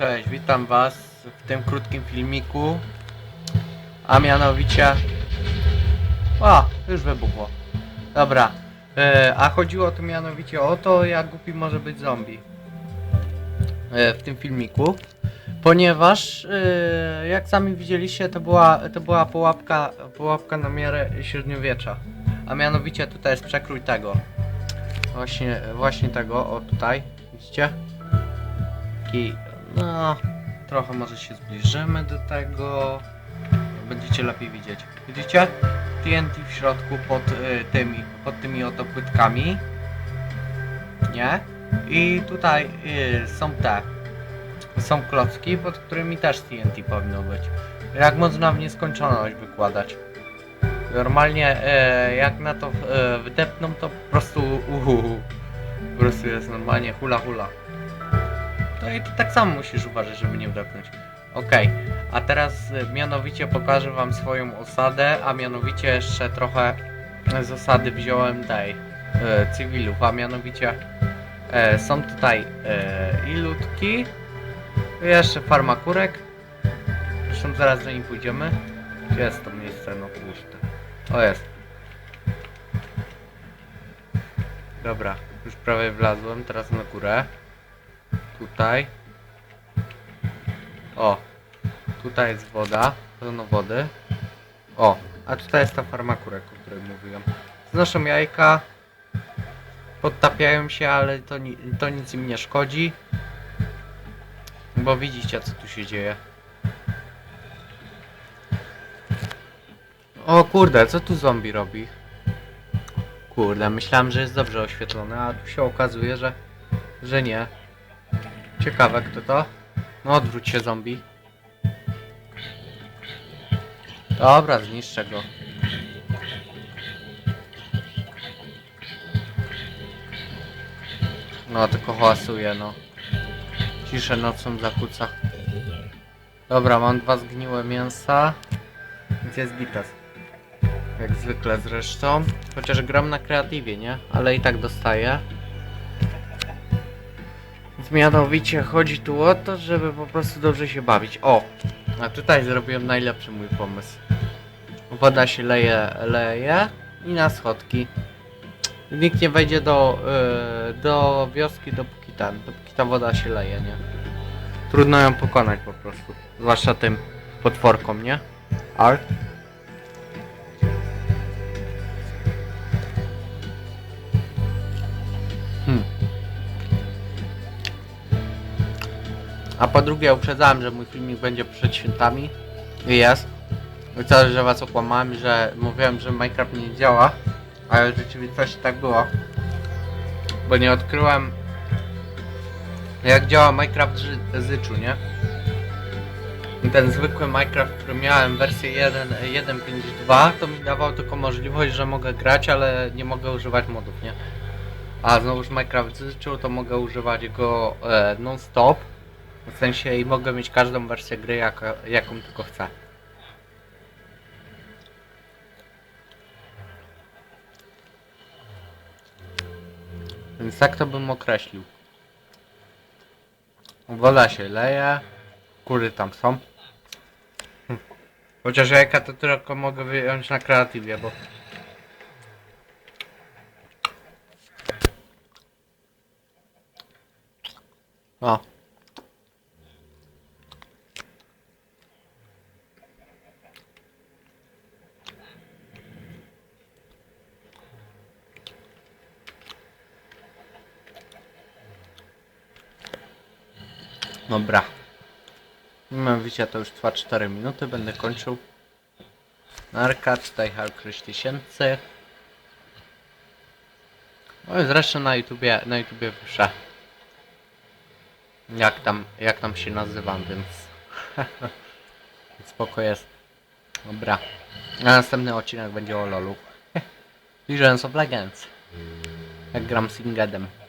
cześć, witam was w tym krótkim filmiku. A mianowicie... O, już wybuchło. Dobra, e, a chodziło tu mianowicie o to, jak głupi może być zombie. E, w tym filmiku. Ponieważ, e, jak sami widzieliście, to była, to była pułapka, pułapka na miarę średniowiecza. A mianowicie tutaj jest przekrój tego. Właśnie, właśnie tego, o tutaj, widzicie? Taki, no, trochę może się zbliżymy do tego. Będziecie lepiej widzieć. Widzicie? TNT w środku pod y, tymi, pod tymi oto płytkami. Nie? I tutaj y, są te. Są klocki, pod którymi też TNT powinno być. Jak można w nieskończoność wykładać. Normalnie e, jak na to e, wdepną to po prostu uhu, po prostu jest normalnie hula hula. No i ty tak samo musisz uważać, żeby nie wdepnąć. Okej, a teraz e, mianowicie pokażę wam swoją osadę, a mianowicie jeszcze trochę z osady wziąłem tej e, cywilów, a mianowicie e, są tutaj e, i ludki, jeszcze farma kurek. Zresztą zaraz do niej pójdziemy. Gdzie jest to miejsce? No puste. O jest. Dobra, już prawie wlazłem, teraz na górę. Tutaj. O, tutaj jest woda, pełno wody. O, a tutaj jest ta farma kurek, o której mówiłem. Znoszą jajka, podtapiają się, ale to, ni to nic im nie szkodzi. Bo widzicie, co tu się dzieje. O kurde, co tu zombie robi? Kurde, myślałem, że jest dobrze oświetlone, a tu się okazuje, że, że nie. Ciekawe, kto to? No odwróć się zombie. Dobra, zniszczę go. No, tylko hałasuje, no. Ciszę nocą zakłóca. Dobra, mam dwa zgniłe mięsa. Więc jest gitas. Jak zwykle zresztą. Chociaż gram na kreatywie, nie? Ale i tak dostaję. Mianowicie chodzi tu o to, żeby po prostu dobrze się bawić. O! A tutaj zrobiłem najlepszy mój pomysł. Woda się leje, leje i na schodki. Nikt nie wejdzie do, yy, do wioski dopóki ten, dopóki ta woda się leje, nie? Trudno ją pokonać po prostu. Zwłaszcza tym potworkom, nie? Art. A po drugie uprzedzałem, że mój filmik będzie przed świętami. I jest. I że was okłamałem, że mówiłem, że Minecraft nie działa. Ale w rzeczywistości tak było. Bo nie odkryłem jak działa Minecraft ży- Zyczu, nie? I ten zwykły Minecraft, który miałem wersję 1 1.5.2 to mi dawał tylko możliwość, że mogę grać, ale nie mogę używać modów, nie? A znowuż Minecraft Zyczu to mogę używać go e, non-stop. W sensie i mogę mieć każdą wersję gry jak, jaką tylko chcę. Więc tak to bym określił. Woda się leje. Kury tam są. Chociaż jajka to tylko mogę wyjąć na kreatywie, bo... O. Dobra. Mianowicie to już trwa 4 minuty, będę kończył. Narka, tutaj Halkryś tysięcy. No i zresztą na YouTubie, na YouTubie piszę. Jak tam, jak tam się nazywam, więc... spoko jest. Dobra. A następny odcinek będzie o LoLu. Legends of Legends. Jak gram Singedem.